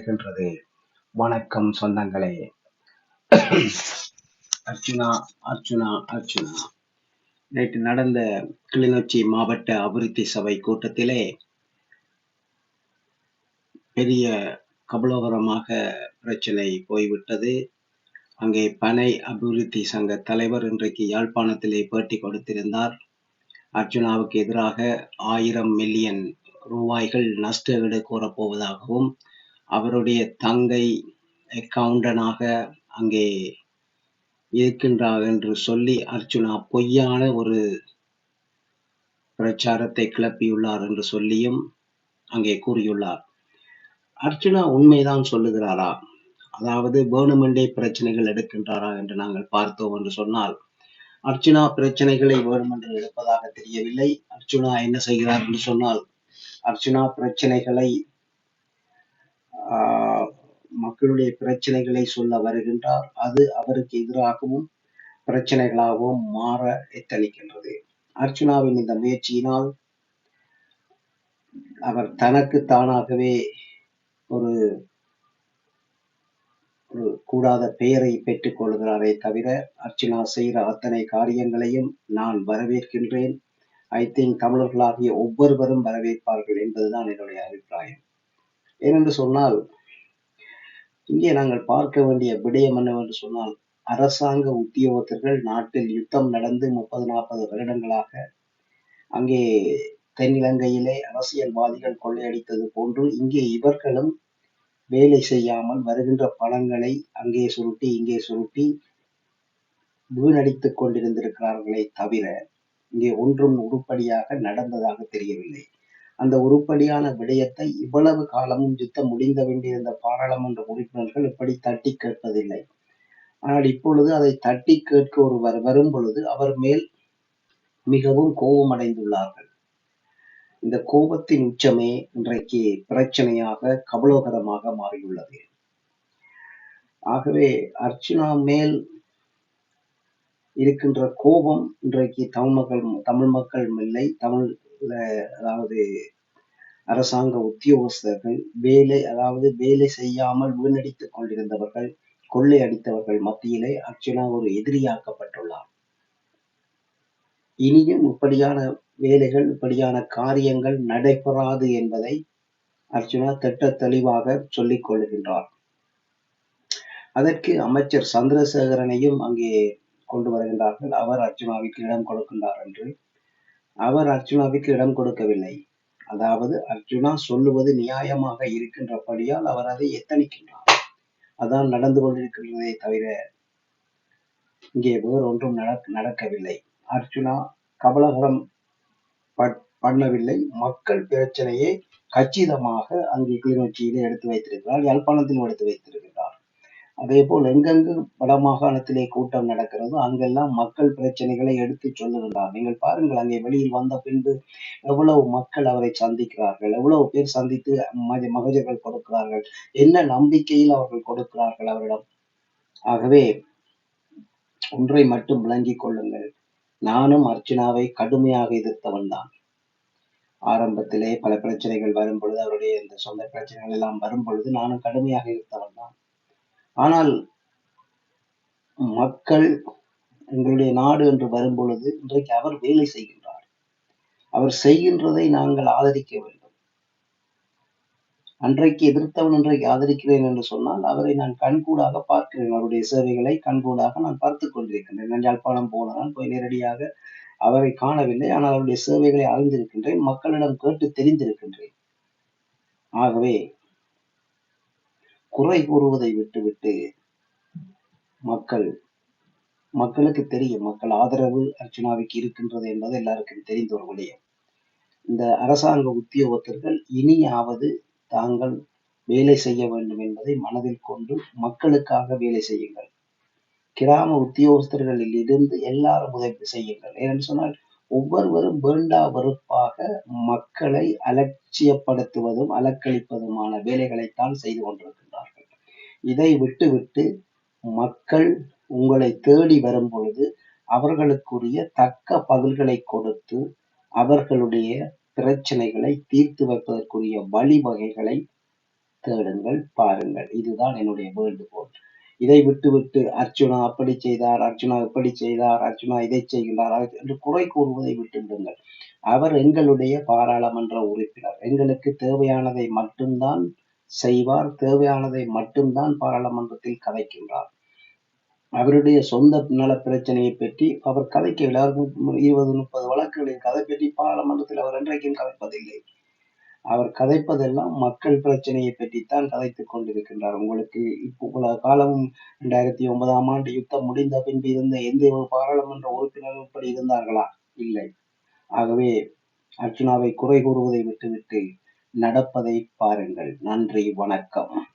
இருக்கின்றது. வணக்கம் சொந்தங்களே. அர்ச்சுனா அர்ச்சுனா அர்ச்சுனா நேற்று நடந்த கிளிநொச்சி மாவட்ட அபிவிருத்தி சபை கூட்டத்திலே பெரிய கபலோகரமாக பிரச்சனை போய்விட்டது. அங்கே பனை அபிவிருத்தி சங்க தலைவர் இன்றைக்கு யாழ்ப்பாணத்திலே பேட்டி கொடுத்திருந்தார். அர்ஜுனாவுக்கு எதிராக ஆயிரம் மில்லியன் ரூபாய்கள் நஷ்ட ஈடு கோரப்போவதாகவும் அவருடைய தங்கை அக்கவுண்டனாக அங்கே இருக்கின்றார் என்று சொல்லி அர்ச்சுனா பொய்யான ஒரு பிரச்சாரத்தை கிளப்பியுள்ளார் என்று சொல்லியும் அங்கே கூறியுள்ளார். அர்ச்சுனா உண்மைதான் சொல்லுகிறாரா? அதாவது வேணுமென்றே பிரச்சனைகள் எடுக்கின்றாரா என்று நாங்கள் பார்த்தோம் என்று சொன்னால் அர்ச்சுனா பிரச்சனைகளை வேணுமென்று எடுப்பதாக தெரியவில்லை. அர்ச்சுனா என்ன செய்கிறார் என்று சொன்னால் அர்ச்சுனா பிரச்சனைகளை மக்களுடைய பிரச்சனைகளை சொல்ல வருகின்றார். அது அவருக்கு எதிராகவும் பிரச்சனைகளாகவும் மாற எத்தனிக்கின்றது. அர்ச்சுனாவின் இந்த முயற்சியினால் அவர் தனக்கு தானாகவே ஒரு ஒரு கூடாத பெயரை பெற்றுக் கொள்கிறாரே தவிர அர்ச்சனா செய்கிற அத்தனை காரியங்களையும் நான் வரவேற்கின்றேன். ஐ திங்க் தமிழர்களாகிய ஒவ்வொருவரும் வரவேற்பார்கள் என்பதுதான் என்னுடைய அபிப்பிராயம். ஏனென்று சொன்னால் இங்கே நாங்கள் பார்க்க வேண்டிய விடயம் என்னவென்று சொன்னால் அரசாங்க உத்தியோகத்தர்கள் நாட்டில் யுத்தம் நடந்து முப்பது நாற்பது வருடங்களாக அங்கே தென்னிலங்கையிலே அரசியல்வாதிகள் கொள்ளையடித்தது போன்று இங்கே இவர்களும் வேலை செய்யாமல் வருகின்ற பணங்களை அங்கே சுருட்டி இங்கே சுருட்டி வீணடித்துக் கொண்டிருந்திருக்கிறார்களே தவிர இங்கே ஒன்றும் உருப்படியாக நடந்ததாக தெரியவில்லை. அந்த உருப்படியான விடயத்தை இவ்வளவு காலமும் யுத்தம் முடிந்த வேண்டியிருந்த பாராளுமன்ற உறுப்பினர்கள் இப்படி தட்டி கேட்பதில்லை. ஆனால் இப்பொழுது அதை தட்டி கேட்க ஒருவர் வரும் பொழுது அவர் மேல் மிகவும் கோபமடைந்துள்ளார்கள். இந்த கோபத்தின் உச்சமே இன்றைக்கு பிரச்சனையாக கபலோகரமாக மாறியுள்ளது. ஆகவே அர்ச்சுனா மேல் இருக்கின்ற கோபம் இன்றைக்கு தமிழ் மக்கள் தமிழ் மக்கள் இல்லை. தமிழ் அதாவது அரசாங்க உத்தியோகஸ்தர்கள் வேலை அதாவது வேலை செய்யாமல் வீணடித்துக் கொண்டிருந்தவர்கள் கொள்ளை அடித்தவர்கள் மத்தியிலே அர்ச்சனா ஒரு எதிரியாக்கப்பட்டுள்ளார். இனியும் இப்படியான வேலைகள் இப்படியான காரியங்கள் நடைபெறாது என்பதை அர்ஜுனா திட்ட தெளிவாக சொல்லிக் கொள்கின்றார். அதற்கு அமைச்சர் சந்திரசேகரனையும் அங்கே கொண்டு வருகின்றார்கள். அவர் அர்ஜுனாவிற்கு இடம் கொடுக்கின்றார் என்று அவர் அர்ஜுனாவிற்கு இடம் கொடுக்கவில்லை. அதாவது அர்ஜுனா சொல்லுவது நியாயமாக இருக்கின்றபடியால் அவர் அதை எத்தனிக்கின்றார் அதான் நடந்து கொண்டிருக்கிறதே தவிர இங்கே வேறு ஒன்றும் நடக்கவில்லை. அர்ஜுனா கபலகரம் பண்ணவில்லை. மக்கள் பிரச்சனையை கச்சிதமாக அங்கே கிளிநொச்சியிலே எடுத்து வைத்திருக்கிறார். யாழ்ப்பாணத்திலும் எடுத்து வைத்திருக்கிறார். அதே போல் எங்கெங்கு வடமாகாணத்திலே கூட்டம் நடக்கிறதோ அங்கெல்லாம் மக்கள் பிரச்சனைகளை எடுத்து சொல்லுகின்றார் நீங்கள் பாருங்கள் அங்கே வெளியில் வந்த பின்பு எவ்வளவு மக்கள் அவரை சந்திக்கிறார்கள் எவ்வளவு பேர் சந்தித்து மகஜர்கள் கொடுக்கிறார்கள் என்ன நம்பிக்கையில் அவர்கள் கொடுக்கிறார்கள் அவரிடம். ஆகவே ஒன்றை மட்டும் விளங்கிக் கொள்ளுங்கள். நானும் அர்ச்சனாவை கடுமையாக எதிர்த்தவன் தான். ஆரம்பத்திலே பல பிரச்சனைகள் வரும் பொழுது அவருடைய இந்த சொந்த பிரச்சனைகள் எல்லாம் வரும் பொழுது நானும் கடுமையாக எதிர்த்தவன் தான். ஆனால் மக்கள் எங்களுடைய நாடு என்று வரும்பொழுது இன்றைக்கு அவர் வேலை செய்கின்றார். அவர் செய்கின்றதை நாங்கள் ஆதரிக்க வேண்டும். அன்றைக்கு எதிர்த்தவன் இன்றைக்கு ஆதரிக்கிறேன் என்று சொன்னால் அவரை நான் கண்கூடாக பார்க்கிறேன். அவருடைய சேவைகளை கண்கூடாக நான் பார்த்து கொண்டிருக்கின்றேன். நான் யாழ்ப்பாணம் போனதான் போய் நேரடியாக அவரை காணவில்லை. ஆனால் அவருடைய சேவைகளை அறிந்திருக்கின்றேன். மக்களிடம் கேட்டு தெரிந்திருக்கின்றேன். ஆகவே குறை கூறுவதை விட்டுவிட்டு மக்கள் மக்களுக்கு தெரியும் மக்கள் ஆதரவு அர்ச்சனாவுக்கு இருக்கின்றது என்பது எல்லாருக்கும் தெரிந்த ஒரு விடயம். இந்த அரசாங்க உத்தியோகத்தர்கள் இனியாவது தாங்கள் வேலை செய்ய வேண்டும் என்பதை மனதில் கொண்டு மக்களுக்காக வேலை செய்யுங்கள். கிராம உத்தியோகஸ்தர்களில் இருந்து எல்லாரும் உதவி செய்யுங்கள். ஏனென்று சொன்னால் ஒவ்வொருவரும் வேண்டா வெறுப்பாக மக்களை அலட்சியப்படுத்துவதும் அலக்களிப்பதுமான வேலைகளைத்தான் செய்து கொண்டிருக்கிறார் இதை விட்டுவிட்டு மக்கள் உங்களை தேடி வரும் பொழுது அவர்களுக்குரிய தக்க பதில்களை கொடுத்து அவர்களுடைய பிரச்சனைகளை தீர்த்து வைப்பதற்குரிய வழிவகைகளை தேடுங்கள் பாருங்கள். இதுதான் என்னுடைய வேண்டுகோள். இதை விட்டுவிட்டு அர்ச்சுனா அப்படி செய்தார் அர்ச்சுனா இப்படி செய்தார் அர்ச்சுனா இதை செய்கிறார் என்று குறை கூறுவதை விட்டுவிடுங்கள். அவர் எங்களுடைய பாராளுமன்ற உறுப்பினர். எங்களுக்கு தேவையானதை மட்டும்தான் செய்வார் தேவையானதை மட்டும்தான் பாராளுமன்றத்தில் கதைக்கின்றார். அவருடைய சொந்த நல பிரச்சனையை பற்றி அவர் கதைக்க எல்லாருக்கும் இருபது முப்பது வழக்குகளின் கதை பற்றி பாராளுமன்றத்தில் அவர் என்றைக்கும் கதைப்பதில்லை. அவர் கதைப்பதெல்லாம் மக்கள் பிரச்சனையை பற்றித்தான் கதைத்துக் கொண்டிருக்கின்றார். உங்களுக்கு இப்போ காலமும் இரண்டாயிரத்தி ஒன்பதாம் ஆண்டு யுத்தம் முடிந்த பின்பு இருந்த எந்த ஒரு பாராளுமன்ற உறுப்பினரும் இப்படி இருந்தார்களா? இல்லை. ஆகவே அர்ச்சுனாவை குறை கூறுவதை விட்டுவிட்டு நடப்பதை பாருங்கள். நன்றி வணக்கம்.